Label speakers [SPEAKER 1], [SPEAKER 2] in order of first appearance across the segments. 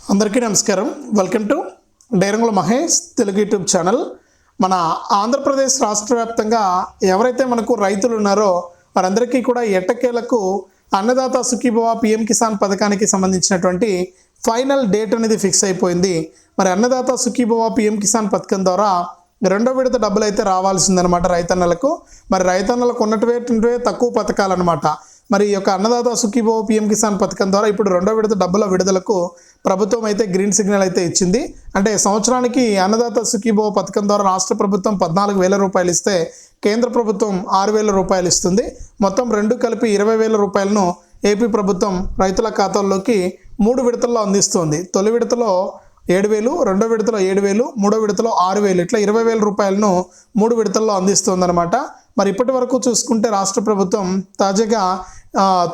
[SPEAKER 1] అందరికీ నమస్కారం. Welcome to Dairangula Mahesh Telugu YouTube channel. మన ఆంధ్రప్రదేశ్ రాష్ట్ర వ్యాప్తంగా ఎవరైతే మనకు రైతులు ఉన్నారో వారందరికీ కూడా ఎట్టకేలకు అన్నదాత సుఖీభవ పిఎం కిసాన్ పథకానికి సంబంధించినటువంటి ఫైనల్ డేట్ అనేది ఫిక్స్ అయిపోయింది. మరి అన్నదాత సుఖీభవ పిఎం కిసాన్ పథకం ద్వారా రెండో విడత డబ్బులు అయితే రావాల్సిందనమాట రైతన్నలకు. మరి రైతన్నలకు ఉన్నటువంటివే తక్కువ పథకాలు అనమాట మరి ఈ యొక్క అన్నదాత సుఖీభో పిఎం కిసాన్ పథకం ద్వారా ఇప్పుడు రెండో విడత డబ్బుల విడుదలకు ప్రభుత్వం అయితే గ్రీన్ సిగ్నల్ అయితే ఇచ్చింది. అంటే సంవత్సరానికి అన్నదాత సుఖీభో పథకం ద్వారా రాష్ట్ర ప్రభుత్వం పద్నాలుగు వేల రూపాయలు ఇస్తే కేంద్ర ప్రభుత్వం ఆరు వేల రూపాయలు ఇస్తుంది. మొత్తం రెండు కలిపి ఇరవై వేల రూపాయలను ఏపీ ప్రభుత్వం రైతుల ఖాతాల్లోకి మూడు విడతల్లో అందిస్తుంది. తొలి విడతలో ఏడు వేలు రెండో విడతలో ఏడు వేలు మూడో విడతలో ఆరు వేలు ఇట్లా ఇరవై వేల రూపాయలను మూడు విడతల్లో అందిస్తుందన్నమాట. మరి ఇప్పటి వరకు చూసుకుంటే రాష్ట్ర ప్రభుత్వం తాజాగా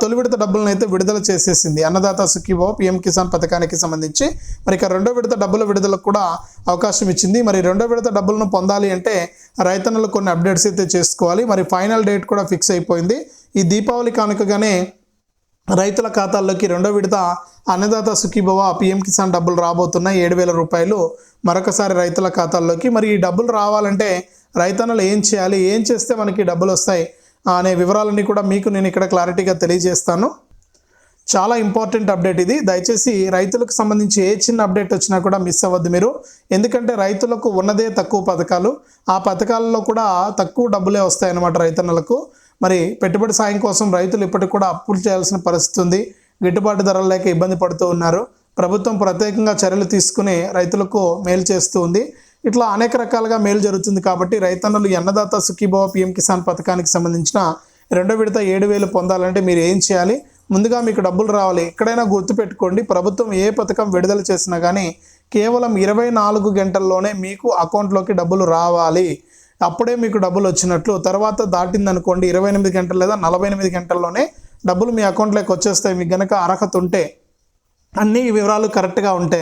[SPEAKER 1] తొలి విడత డబ్బులను అయితే విడుదల చేసేసింది. అన్నదాత సుఖీభావ పిఎం కిసాన్ పథకానికి సంబంధించి. మరి ఇక రెండో విడత డబ్బుల విడుదలకు కూడా అవకాశం ఇచ్చింది. మరి రెండో విడత డబ్బులను పొందాలి అంటే రైతన్నలు కొన్ని అప్డేట్స్ అయితే చేసుకోవాలి. మరి ఫైనల్ డేట్ కూడా ఫిక్స్ అయిపోయింది. ఈ దీపావళి కానుకగానే రైతుల ఖాతాల్లోకి రెండో విడత అన్నదాత సుఖీభవ పిఎం కిసాన్ డబ్బులు రాబోతున్నాయి. ఏడు వేల రూపాయలు మరొకసారి రైతుల ఖాతాల్లోకి. మరి ఈ డబ్బులు రావాలంటే రైతన్నలు ఏం చేయాలి? ఏం చేస్తే మనకి డబ్బులు వస్తాయి? అనే వివరాలన్నీ కూడా మీకు నేను ఇక్కడ క్లారిటీగా తెలియజేస్తాను. చాలా ఇంపార్టెంట్ అప్డేట్ ఇది. దయచేసి రైతులకు సంబంధించి ఏ చిన్న అప్డేట్ వచ్చినా కూడా మిస్ అవ్వద్దు మీరు. ఎందుకంటే రైతులకు ఉన్నదే తక్కువ పథకాలు. ఆ పథకాలలో కూడా తక్కువ డబ్బులే వస్తాయన్నమాట రైతన్నలకు. మరి పెట్టుబడి సాయం కోసం రైతులు ఇప్పటికి కూడా అప్పులు చేయాల్సిన పరిస్థితి ఉంది. గిట్టుబాటు ధరలు లేక ఇబ్బంది పడుతూ ఉన్నారు. ప్రభుత్వం ప్రత్యేకంగా చర్యలు తీసుకుని రైతులకు మేలు చేస్తూ ఉంది. ఇట్లా అనేక రకాలుగా మేలు జరుగుతుంది కాబట్టి రైతన్నలు అన్నదాత సుఖీభవ పిఎం కిసాన్ పథకానికి సంబంధించిన రెండో విడత ఏడు వేలు పొందాలంటే మీరు ఏం చేయాలి? ముందుగా మీకు డబ్బులు రావాలి. ఎక్కడైనా గుర్తుపెట్టుకోండి. ప్రభుత్వం ఏ పథకం విడుదల చేసినా కానీ కేవలం ఇరవై నాలుగు గంటల్లోనే మీకు అకౌంట్లోకి డబ్బులు రావాలి. అప్పుడే మీకు డబ్బులు వచ్చినట్లు. తర్వాత దాటిందనుకోండి ఇరవై ఎనిమిది గంటలు లేదా నలభై ఎనిమిది గంటల్లోనే డబ్బులు మీ అకౌంట్లోకి వచ్చేస్తాయి. మీకు గనక అర్హత ఉంటే అన్ని వివరాలు కరెక్ట్గా ఉంటే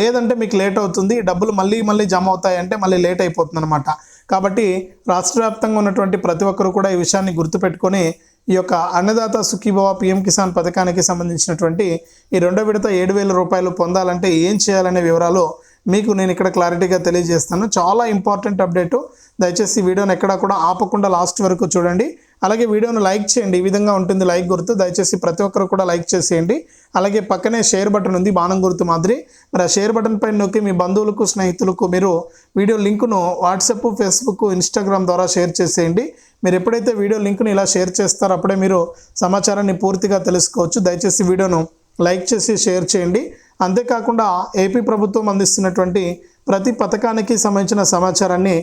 [SPEAKER 1] లేదంటే మీకు లేట్ అవుతుంది డబ్బులు మళ్ళీ మళ్ళీ జమ అవుతాయి అంటే మళ్ళీ లేట్ అయిపోతుంది అనమాట కాబట్టి రాష్ట్ర వ్యాప్తంగా ఉన్నటువంటి ప్రతి ఒక్కరు కూడా ఈ విషయాన్ని గుర్తుపెట్టుకొని ఈ యొక్క అన్నదాత సుఖీభవ పిఎం కిసాన్ పథకానికి సంబంధించినటువంటి ఈ రెండో విడత ఏడు వేల రూపాయలు పొందాలంటే ఏం చేయాలనే వివరాలు మీకు నేను ఇక్కడ క్లారిటీగా తెలియజేస్తాను. చాలా ఇంపార్టెంట్ అప్డేటు. దయచేసి వీడియోని ఎక్కడా కూడా ఆపకుండా లాస్ట్ వరకు చూడండి. అలాగే వీడియోను లైక్ చేయండి. ఈ విధంగా ఉంటుంది లైక్ గుర్తు. దయచేసి ప్రతి ఒక్కరు కూడా లైక్ చేసేయండి. అలాగే పక్కనే షేర్ బటన్ ఉంది బాణం గుర్తు మాదిరి. మరి ఆ షేర్ బటన్ పైన నొక్కి మీ బంధువులకు స్నేహితులకు మీరు వీడియో లింకును వాట్సాప్ ఫేస్బుక్ ఇన్స్టాగ్రామ్ ద్వారా షేర్ చేసేయండి. మీరు ఎప్పుడైతే వీడియో లింక్ను ఇలా షేర్ చేస్తారో అప్పుడే మీరు సమాచారాన్ని పూర్తిగా తెలుసుకోవచ్చు. దయచేసి వీడియోను లైక్ చేసి షేర్ చేయండి. అంతేకాకుండా ఏపీ ప్రభుత్వం అందిస్తున్నటువంటి ప్రతి పథకానికి సంబంధించిన సమాచారాన్ని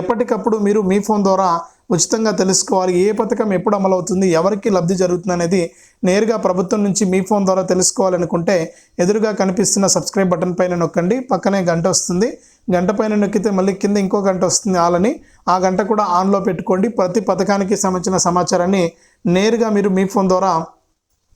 [SPEAKER 1] ఎప్పటికప్పుడు మీరు మీ ఫోన్ ద్వారా ఉచితంగా తెలుసుకోవాలి. ఏ పథకం ఎప్పుడు అమలవుతుంది? ఎవరికి లబ్ధి జరుగుతుంది అనేది నేరుగా ప్రభుత్వం నుంచి మీ ఫోన్ ద్వారా తెలుసుకోవాలనుకుంటే ఎదురుగా కనిపిస్తున్న సబ్స్క్రైబ్ బటన్ పైన నొక్కండి. పక్కనే గంట వస్తుంది. గంట పైన నొక్కితే మళ్ళీ కింద ఇంకో గంట వస్తుంది ఆలని. ఆ గంట కూడా ఆన్లో పెట్టుకోండి. ప్రతి పథకానికి సంబంధించిన సమాచారాన్ని నేరుగా మీరు మీ ఫోన్ ద్వారా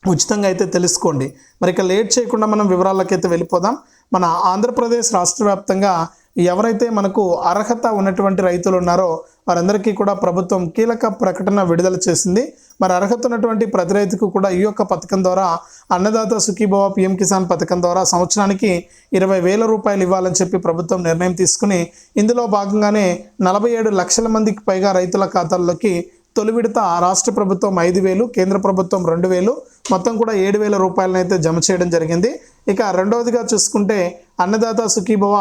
[SPEAKER 1] ఉచితంగా అయితే తెలుసుకోండి. మరి ఇక లేట్ చేయకుండా మనం వివరాలకైతే వెళ్ళిపోదాం. మన ఆంధ్రప్రదేశ్ రాష్ట్ర వ్యాప్తంగా ఎవరైతే మనకు అర్హత ఉన్నటువంటి రైతులు ఉన్నారో వారందరికీ కూడా ప్రభుత్వం కీలక ప్రకటన విడుదల చేసింది. మరి అర్హత ఉన్నటువంటి ప్రతి రైతుకు కూడా ఈ యొక్క పథకం ద్వారా అన్నదాత సుఖీభవ పిఎం కిసాన్ పథకం ద్వారా సంవత్సరానికి ఇరవై వేల రూపాయలు ఇవ్వాలని చెప్పి ప్రభుత్వం నిర్ణయం తీసుకుని ఇందులో భాగంగానే నలభై ఏడు లక్షల మందికి పైగా రైతుల ఖాతాల్లోకి తొలి విడత రాష్ట్ర ప్రభుత్వం ఐదు వేలు కేంద్ర ప్రభుత్వం రెండు వేలు మొత్తం కూడా ఏడు వేల రూపాయలను అయితే జమ చేయడం జరిగింది. ఇక రెండవదిగా చూసుకుంటే అన్నదాత సుఖీభవ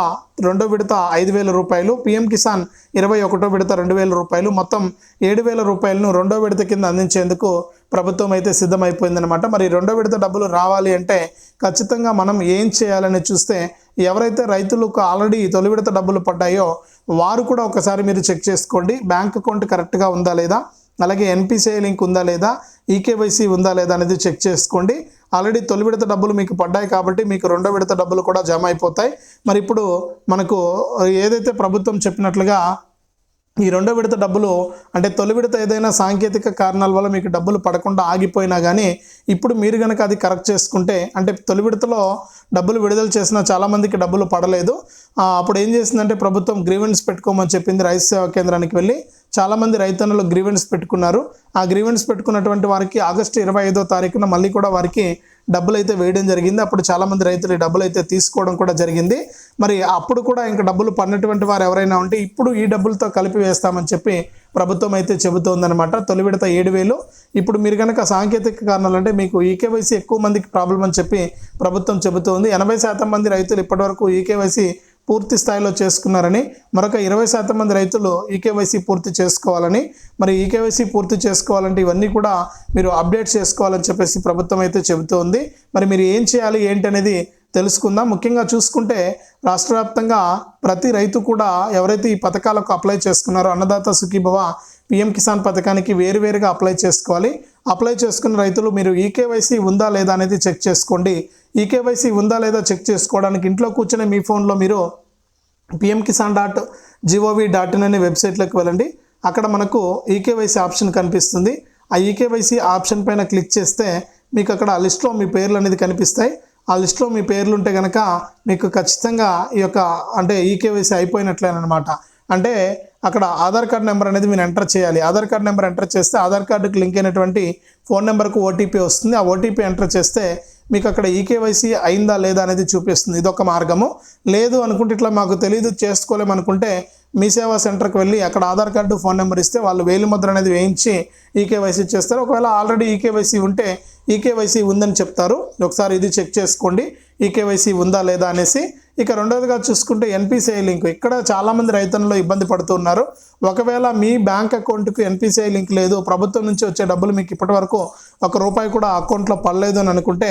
[SPEAKER 1] రెండో విడత ఐదు వేల రూపాయలు పిఎం కిసాన్ ఇరవై ఒకటో విడత రెండు వేల రూపాయలు మొత్తం ఏడు వేల రూపాయలను రెండో విడత కింద అందించేందుకు ప్రభుత్వం అయితే సిద్ధమైపోయిందనమాట మరి రెండో విడత డబ్బులు రావాలి అంటే ఖచ్చితంగా మనం ఏం చేయాలని చూస్తే ఎవరైతే రైతులకు ఆల్రెడీ తొలి విడత డబ్బులు పడ్డాయో వారు కూడా ఒకసారి మీరు చెక్ చేసుకోండి. బ్యాంక్ అకౌంట్ కరెక్ట్గా ఉందా లేదా? అలాగే ఎన్పిసిఐ లింక్ ఉందా లేదా ఈకేవైసీ ఉందా లేదా అనేది చెక్ చేసుకోండి. ఆల్రెడీ తొలి విడత డబ్బులు మీకు పడ్డాయి కాబట్టి మీకు రెండో విడత డబ్బులు కూడా జమ అయిపోతాయి. మరి ఇప్పుడు మనకు ఏదైతే ప్రభుత్వం చెప్పినట్లుగా ఈ రెండో విడత డబ్బులు అంటే తొలి విడత ఏదైనా సాంకేతిక కారణాల వల్ల మీకు డబ్బులు పడకుండా ఆగిపోయినా కానీ ఇప్పుడు మీరు కనుక అది కరెక్ట్ చేసుకుంటే అంటే తొలి విడతలో డబ్బులు విడుదల చేసిన చాలామందికి డబ్బులు పడలేదు. అప్పుడు ఏం చేసిందంటే ప్రభుత్వం గ్రీవెన్స్ పెట్టుకోమని చెప్పింది రైతు సేవా కేంద్రానికి వెళ్ళి చాలామంది రైతన్నులు గ్రీవెన్స్ పెట్టుకున్నారు. ఆ గ్రీవెన్స్ పెట్టుకున్నటువంటి వారికి ఆగస్టు ఇరవై ఐదో తారీఖున మళ్ళీ కూడా వారికి డబ్బులు అయితే వేయడం జరిగింది. అప్పుడు చాలామంది రైతులు ఈ డబ్బులు అయితే తీసుకోవడం కూడా జరిగింది. మరి అప్పుడు కూడా ఇంకా డబ్బులు పడినటువంటి వారు ఎవరైనా ఉంటే ఇప్పుడు ఈ డబ్బులతో కలిపి వేస్తామని చెప్పి ప్రభుత్వం అయితే చెబుతోందనమాట తొలి విడత ఏడు వేలు. ఇప్పుడు మీరు కనుక సాంకేతిక కారణాలు అంటే మీకు ఈకేవైసీ ఎక్కువ మందికి ప్రాబ్లం అని చెప్పి ప్రభుత్వం చెబుతోంది. ఎనభై శాతం మంది రైతులు ఇప్పటివరకు ఈకేవైసీ పూర్తి స్థాయిలో చేసుకున్నారని మరొక ఇరవై శాతం మంది రైతులు ఈకేవైసీ పూర్తి చేసుకోవాలని మరి ఈకేవైసీ పూర్తి చేసుకోవాలంటే ఇవన్నీ కూడా మీరు అప్డేట్ చేసుకోవాలని చెప్పేసి ప్రభుత్వం అయితే చెబుతోంది మరి మీరు ఏం చేయాలి ఏంటి అనేది తెలుసుకుందాం. ముఖ్యంగా చూసుకుంటే రాష్ట్ర వ్యాప్తంగా ప్రతి రైతు కూడా ఎవరైతే ఈ పథకాలకు అప్లై చేసుకున్నారో అన్నదాత సుఖీభవ పిఎం కిసాన్ పథకానికి వేరువేరుగా అప్లై చేసుకోవాలి. అప్లై చేసుకున్న రైతులు మీరు ఈకేవైసీ ఉందా లేదా అనేది చెక్ చేసుకోండి. ఈకేవైసీ ఉందా లేదా చెక్ చేసుకోవడానికి ఇంట్లో కూర్చొని మీ ఫోన్లో మీరు PM Kisan dot GOV dot in అనే వెబ్సైట్లోకి వెళ్ళండి. అక్కడ మనకు ఈకేవైసీ ఆప్షన్ కనిపిస్తుంది. ఆ ఈకేవైసీ ఆప్షన్ పైన క్లిక్ చేస్తే మీకు అక్కడ ఆ లిస్ట్లో మీ పేర్లు అనేది కనిపిస్తాయి. ఆ లిస్ట్లో మీ పేర్లు ఉంటే కనుక మీకు ఖచ్చితంగా ఈ యొక్క అంటే ఈకేవైసీ అయిపోయినట్లేనమాట అంటే అక్కడ ఆధార్ కార్డ్ నెంబర్ అనేది మీరు ఎంటర్ చేయాలి. ఆధార్ కార్డ్ నెంబర్ ఎంటర్ చేస్తే ఆధార్ కార్డుకి లింక్ అయినటువంటి ఫోన్ నెంబర్కు ఓటీపీ వస్తుంది. ఆ ఓటీపీ ఎంటర్ చేస్తే మీకు అక్కడ ఈకేవైసీ అయిందా లేదా అనేది చూపిస్తుంది. ఇదొక మార్గము. లేదు అనుకుంటే ఇట్లా మాకు తెలియదు చేసుకోలేము అనుకుంటే మీ సేవా సెంటర్కి వెళ్ళి అక్కడ ఆధార్ కార్డు ఫోన్ నెంబర్ ఇస్తే వాళ్ళు వేలి ముద్ర అనేది వేయించి ఈకేవైసీ చేస్తారు. ఒకవేళ ఆల్రెడీ ఈకేవైసీ ఉంటే ఈకేవైసీ ఉందని చెప్తారు. ఒకసారి ఇది చెక్ చేసుకోండి. ఈకేవైసీ ఉందా లేదా అనేసి ఇక రెండవదిగా చూసుకుంటే ఎన్పిసిఐ లింక్. ఇక్కడ చాలామంది రైతన్నలు ఇబ్బంది పడుతున్నారు. ఒకవేళ మీ బ్యాంక్ అకౌంట్కి ఎన్పిసిఐ లింక్ లేదు ప్రభుత్వం నుంచి వచ్చే డబ్బులు మీకు ఇప్పటి వరకు ఒక రూపాయి కూడా అకౌంట్లో పడలేదు అని అనుకుంటే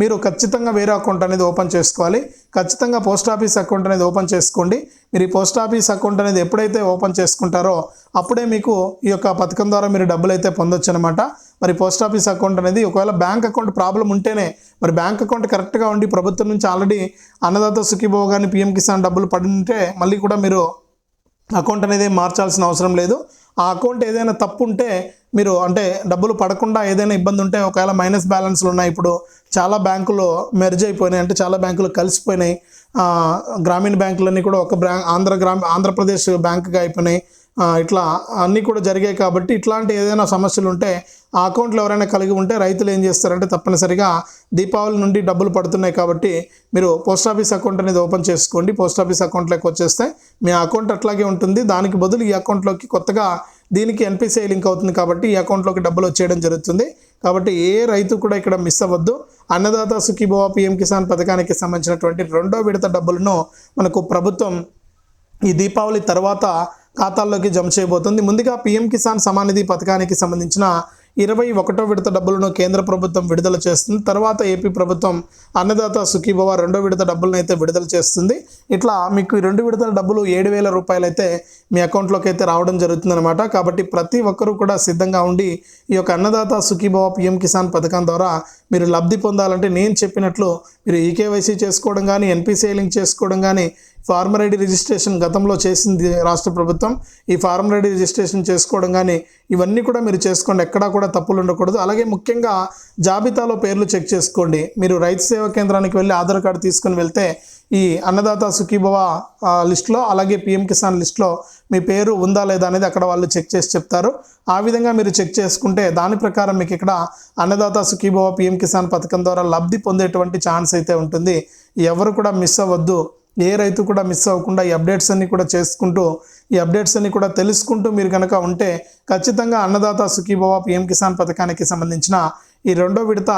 [SPEAKER 1] మీరు ఖచ్చితంగా వేరే అకౌంట్ అనేది ఓపెన్ చేసుకోవాలి. ఖచ్చితంగా పోస్ట్ ఆఫీస్ అకౌంట్ అనేది ఓపెన్ చేసుకోండి. మీరు ఈ పోస్ట్ ఆఫీస్ అకౌంట్ అనేది ఎప్పుడైతే ఓపెన్ చేసుకుంటారో అప్పుడే మీకు ఈ యొక్క పథకం ద్వారా మీరు డబ్బులు అయితే పొందొచ్చు అనమాట మరి పోస్ట్ ఆఫీస్ అకౌంట్ అనేది ఒకవేళ బ్యాంక్ అకౌంట్ ప్రాబ్లం ఉంటేనే మరి బ్యాంక్ అకౌంట్ కరెక్ట్గా ఉండి ప్రభుత్వం నుంచి ఆల్రెడీ అన్నదాత సుఖీభోగాని కానీ పిఎం కిసాన్ డబ్బులు పడి ఉంటే మళ్ళీ కూడా మీరు అకౌంట్ అనేది మార్చాల్సిన అవసరం లేదు. ఆ అకౌంట్ ఏదైనా తప్పు ఉంటే మీరు అంటే డబ్బులు పడకుండా ఏదైనా ఇబ్బంది ఉంటే ఒకవేళ మైనస్ బ్యాలెన్స్లు ఉన్నాయి ఇప్పుడు చాలా బ్యాంకులు మెర్జ్ అయిపోయినాయి అంటే చాలా బ్యాంకులు కలిసిపోయినాయి. గ్రామీణ బ్యాంకులన్నీ కూడా ఒక బ్యాంక్ ఆంధ్ర గ్రామ ఆంధ్రప్రదేశ్ బ్యాంకుగా అయిపోయినాయి. ఇట్లా అన్నీ కూడా జరిగాయి కాబట్టి ఇట్లాంటి ఏదైనా సమస్యలు ఉంటే ఆ అకౌంట్లో ఎవరైనా కలిగి ఉంటే రైతులు ఏం చేస్తారంటే తప్పనిసరిగా దీపావళి నుండి డబ్బులు పడుతున్నాయి కాబట్టి మీరు పోస్ట్ ఆఫీస్ అకౌంట్ అనేది ఓపెన్ చేసుకోండి. పోస్ట్ ఆఫీస్ అకౌంట్లోకి వచ్చేస్తే మీ అకౌంట్ అట్లాగే ఉంటుంది. దానికి బదులు ఈ అకౌంట్లోకి కొత్తగా దీనికి ఎన్పిసిఐ లింక్ అవుతుంది కాబట్టి ఈ అకౌంట్లోకి డబ్బులు వచ్చేయడం జరుగుతుంది. కాబట్టి ఏ రైతు కూడా ఇక్కడ మిస్ అవ్వద్దు. అన్నదాత సుఖీభవ పిఎం కిసాన్ పథకానికి సంబంధించినటువంటి రెండో విడత డబ్బులను మనకు ప్రభుత్వం ఈ దీపావళి తర్వాత ఖాతాల్లోకి జమ చేయబోతుంది. ముందుగా పీఎం కిసాన్ సమానిధి పథకానికి సంబంధించిన ఇరవై ఒకటో విడత డబ్బులను కేంద్ర ప్రభుత్వం విడుదల చేస్తుంది. తర్వాత ఏపీ ప్రభుత్వం అన్నదాత సుఖీభవ రెండో విడత డబ్బులను అయితే విడుదల చేస్తుంది. ఇట్లా మీకు రెండు విడతల డబ్బులు ఏడు వేల రూపాయలు అయితే మీ అకౌంట్లోకి అయితే రావడం జరుగుతుందన్నమాట. కాబట్టి ప్రతి ఒక్కరూ కూడా సిద్ధంగా ఉండి ఈ యొక్క అన్నదాత సుఖీభవ పిఎం కిసాన్ పథకం ద్వారా మీరు లబ్ధి పొందాలంటే నేను చెప్పినట్లు మీరు ఈకేవైసీ చేసుకోవడం కానీ ఎన్పిసిఐ లింక్ చేసుకోవడం కానీ ఫార్మర్ ఐడి రిజిస్ట్రేషన్ గతంలో చేసింది రాష్ట్ర ప్రభుత్వం. ఈ ఫార్మర్ ఐడి రిజిస్ట్రేషన్ చేసుకోవడం కానీ ఇవన్నీ కూడా మీరు చేసుకోండి. ఎక్కడా కూడా తప్పులు ఉండకూడదు. అలాగే ముఖ్యంగా జాబితాలో పేర్లు చెక్ చేసుకోండి. మీరు రైతు సేవా కేంద్రానికి వెళ్ళి ఆధార్ కార్డు తీసుకుని వెళ్తే ఈ అన్నదాత సుఖీభవ లిస్ట్లో అలాగే పిఎం కిసాన్ లిస్ట్లో మీ పేరు ఉందా లేదా అనేది అక్కడ వాళ్ళు చెక్ చేసి చెప్తారు. ఆ విధంగా మీరు చెక్ చేసుకుంటే దాని ప్రకారం మీకు ఇక్కడ అన్నదాత సుఖీభవ పిఎం కిసాన్ పథకం ద్వారా లబ్ధి పొందేటువంటి ఛాన్స్ అయితే ఉంటుంది. ఎవరు కూడా మిస్ అవ్వద్దు. ఏ రైతు కూడా మిస్ అవ్వకుండా ఈ అప్డేట్స్ అన్ని కూడా చేసుకుంటూ ఈ అప్డేట్స్ అన్ని కూడా తెలుసుకుంటూ మీరు కనుక ఉంటే ఖచ్చితంగా అన్నదాత సుఖీభవ పిఎం కిసాన్ పథకానికి సంబంధించిన ఈ రెండో విడత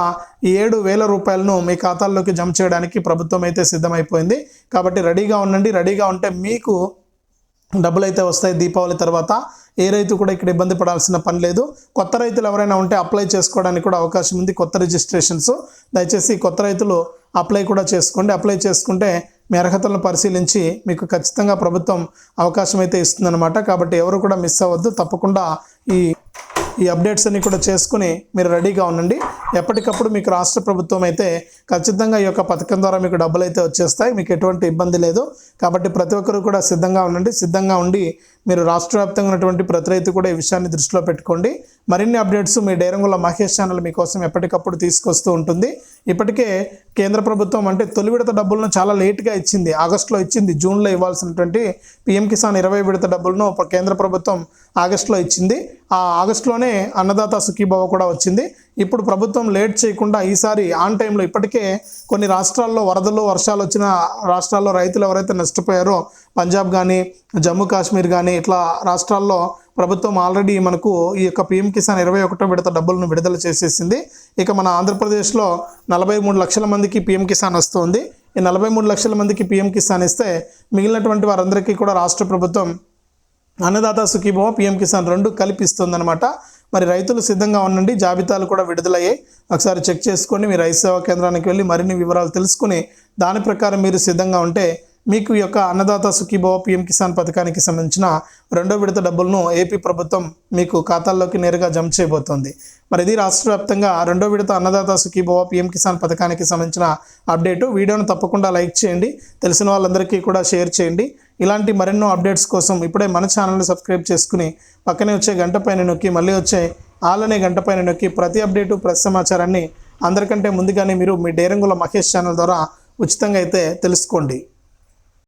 [SPEAKER 1] ఏడు వేల రూపాయలను మీ ఖాతాల్లోకి జమ చేయడానికి ప్రభుత్వం అయితే సిద్ధమైపోయింది. కాబట్టి రెడీగా ఉండండి. రెడీగా ఉంటే మీకు డబ్బులు అయితే వస్తాయి దీపావళి తర్వాత. ఏ రైతు కూడా ఇక్కడ ఇబ్బంది పడాల్సిన పని లేదు. కొత్త రైతులు ఎవరైనా ఉంటే అప్లై చేసుకోవడానికి కూడా అవకాశం ఉంది. కొత్త రిజిస్ట్రేషన్స్. దయచేసి కొత్త రైతులు అప్లై కూడా చేసుకోండి. అప్లై చేసుకుంటే మీ అర్హతలను పరిశీలించి మీకు ఖచ్చితంగా ప్రభుత్వం అవకాశం అయితే ఇస్తుందన్నమాట. కాబట్టి ఎవరు కూడా మిస్ అవ్వద్దు. తప్పకుండా ఈ ఈ అప్డేట్స్ అన్ని కూడా చేసుకుని మీరు రెడీగా ఉండండి. ఎప్పటికప్పుడు మీకు రాష్ట్ర ప్రభుత్వం అయితే ఖచ్చితంగా ఈ యొక్క పథకం ద్వారా మీకు డబ్బులు అయితే వచ్చేస్తాయి. మీకు ఎటువంటి ఇబ్బంది లేదు. కాబట్టి ప్రతి ఒక్కరు కూడా సిద్ధంగా ఉండండి. సిద్ధంగా ఉండి మీరు రాష్ట్ర వ్యాప్తంగా ఉన్నటువంటి ప్రతి రైతు కూడా ఈ విషయాన్ని దృష్టిలో పెట్టుకోండి. మరిన్ని అప్డేట్స్ మీ డైరంగుల మహేష్ ఛానల్ మీకోసం ఎప్పటికప్పుడు తీసుకొస్తూ ఉంటుంది. ఇప్పటికే కేంద్ర ప్రభుత్వం అంటే తొలి విడత డబ్బులను చాలా లేట్గా ఇచ్చింది. ఆగస్టులో ఇచ్చింది. జూన్లో ఇవ్వాల్సినటువంటి పిఎం కిసాన్ ఇరవై విడత డబ్బులను కేంద్ర ప్రభుత్వం ఆగస్టులో ఇచ్చింది. ఆ ఆగస్టులోనే అన్నదాత సుఖీభావ కూడా వచ్చింది. ఇప్పుడు ప్రభుత్వం లేట్ చేయకుండా ఈసారి ఆన్ టైంలో ఇప్పటికే కొన్ని రాష్ట్రాల్లో వరదలు వర్షాలు వచ్చిన రాష్ట్రాల్లో రైతులు ఎవరైతే నష్టపోయారో పంజాబ్ కానీ జమ్మూ కాశ్మీర్ కానీ ఇట్లా రాష్ట్రాల్లో ప్రభుత్వం ఆల్రెడీ మనకు ఈ యొక్క పిఎం కిసాన్ ఇరవై ఒకటో విడత డబ్బులను విడుదల చేసేసింది. ఇక మన ఆంధ్రప్రదేశ్లో నలభై మూడు లక్షల మందికి పిఎం కిసాన్ వస్తుంది. ఈ నలభై మూడు లక్షల మందికి పిఎం కిసాన్ ఇస్తే మిగిలినటువంటి వారందరికీ కూడా రాష్ట్ర ప్రభుత్వం అన్నదాత సుఖీభవ పిఎం కిసాన్ రెండు కల్పిస్తుందన్నమాట. మరి రైతులు సిద్ధంగా ఉండండి జాబితాలు కూడా విడుదలయ్యాయి. ఒకసారి చెక్ చేసుకొని మీ రైతు సేవా కేంద్రానికి వెళ్ళి మరిన్ని వివరాలు తెలుసుకుని దాని ప్రకారం మీరు సిద్ధంగా ఉంటే మీకు ఈ యొక్క అన్నదాత సుఖీభవ పిఎం కిసాన్ పథకానికి సంబంధించిన రెండో విడత డబ్బులను ఏపీ ప్రభుత్వం మీకు ఖాతాల్లోకి నేరుగా జమ చేయబోతోంది. మరి ఇది రాష్ట్ర వ్యాప్తంగా రెండో విడత అన్నదాత సుఖీభవ పిఎం కిసాన్ పథకానికి సంబంధించిన అప్డేటు. వీడియోను తప్పకుండా లైక్ చేయండి. తెలిసిన వాళ్ళందరికీ కూడా షేర్ చేయండి. ఇలాంటి మరెన్నో అప్డేట్స్ కోసం ఇప్పుడే మన ఛానల్ని సబ్స్క్రైబ్ చేసుకుని పక్కనే వచ్చే గంట పైన నొక్కి మళ్ళీ వచ్చే ఆలనే గంట పైన నొక్కి ప్రతి అప్డేటు ప్రతి సమాచారాన్ని అందరికంటే ముందుగానే మీరు మీ డేరంగుల మహేష్ ఛానల్ ద్వారా ఉచితంగా అయితే తెలుసుకోండి.